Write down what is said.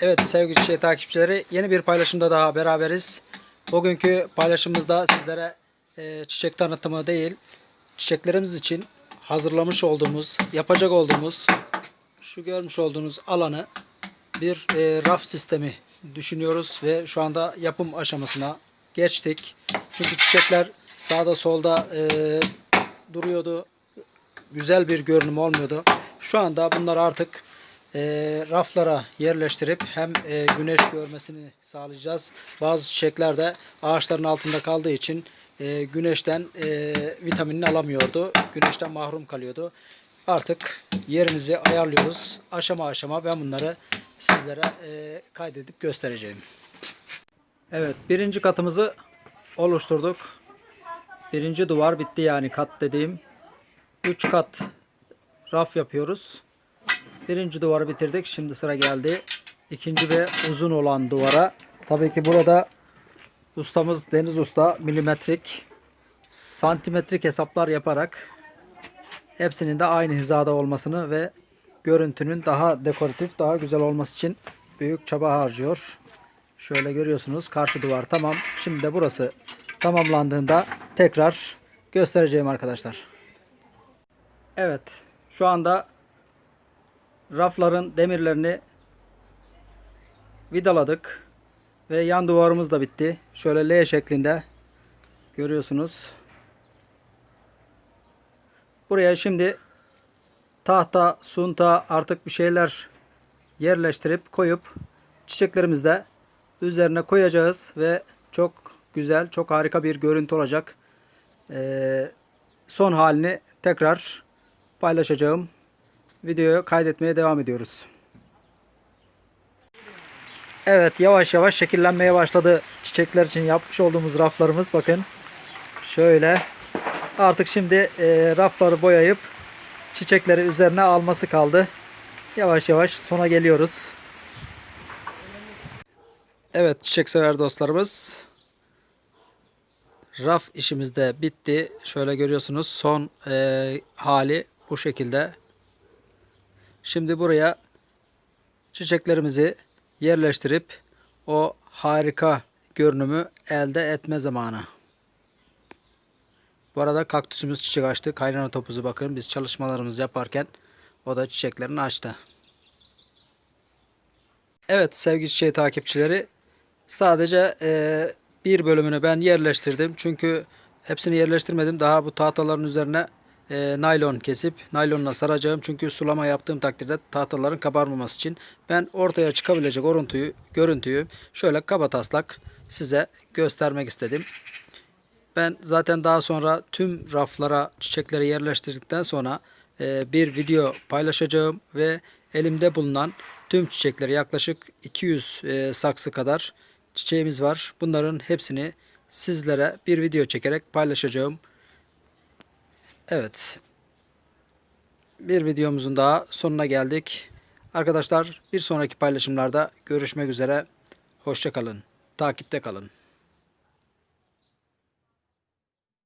Evet sevgili çiçeği takipçileri yeni bir paylaşımda daha beraberiz. Bugünkü paylaşımımızda sizlere e, çiçek tanıtımı değil, çiçeklerimiz için hazırlamış olduğumuz, yapacak olduğumuz şu görmüş olduğunuz alanı bir e, raf sistemi düşünüyoruz ve şu anda yapım aşamasına geçtik. Çünkü çiçekler sağda solda e, duruyordu. Güzel bir görünüm olmuyordu. Şu anda bunlar artık e, raflara yerleştirip hem e, güneş görmesini sağlayacağız. Bazı çiçekler de ağaçların altında kaldığı için e, güneşten e, vitaminini alamıyordu. Güneşten mahrum kalıyordu. Artık yerimizi ayarlıyoruz. Aşama aşama ben bunları sizlere e, kaydedip göstereceğim. Evet birinci katımızı oluşturduk. Birinci duvar bitti yani kat dediğim. 3 kat raf yapıyoruz. Birinci duvarı bitirdik. Şimdi sıra geldi. ikinci ve uzun olan duvara. Tabii ki burada ustamız Deniz Usta milimetrik, santimetrik hesaplar yaparak hepsinin de aynı hizada olmasını ve görüntünün daha dekoratif, daha güzel olması için büyük çaba harcıyor. Şöyle görüyorsunuz karşı duvar tamam. Şimdi de burası tamamlandığında tekrar göstereceğim arkadaşlar. Evet şu anda rafların demirlerini vidaladık ve yan duvarımız da bitti. Şöyle L şeklinde görüyorsunuz. Buraya şimdi tahta, sunta artık bir şeyler yerleştirip koyup çiçeklerimizi de üzerine koyacağız ve çok güzel, çok harika bir görüntü olacak. Ee, son halini tekrar paylaşacağım. Videoyu kaydetmeye devam ediyoruz. Evet yavaş yavaş şekillenmeye başladı çiçekler için yapmış olduğumuz raflarımız bakın. Şöyle artık şimdi e, rafları boyayıp çiçekleri üzerine alması kaldı. Yavaş yavaş sona geliyoruz. Evet çiçek sever dostlarımız. Raf işimiz de bitti. Şöyle görüyorsunuz son e, hali bu şekilde. Şimdi buraya çiçeklerimizi yerleştirip o harika görünümü elde etme zamanı. Bu arada kaktüsümüz çiçek açtı. Kaynana topuzu bakın biz çalışmalarımızı yaparken o da çiçeklerini açtı. Evet sevgili çiçeği takipçileri sadece e, bir bölümünü ben yerleştirdim. Çünkü hepsini yerleştirmedim. Daha bu tahtaların üzerine e, naylon kesip naylonla saracağım. Çünkü sulama yaptığım takdirde tahtaların kabarmaması için ben ortaya çıkabilecek oruntuyu, görüntüyü şöyle kaba taslak size göstermek istedim. Ben zaten daha sonra tüm raflara çiçekleri yerleştirdikten sonra e, bir video paylaşacağım ve elimde bulunan tüm çiçekleri yaklaşık 200 e, saksı kadar çiçeğimiz var. Bunların hepsini sizlere bir video çekerek paylaşacağım. Evet. Bir videomuzun daha sonuna geldik. Arkadaşlar bir sonraki paylaşımlarda görüşmek üzere. Hoşçakalın. Takipte kalın.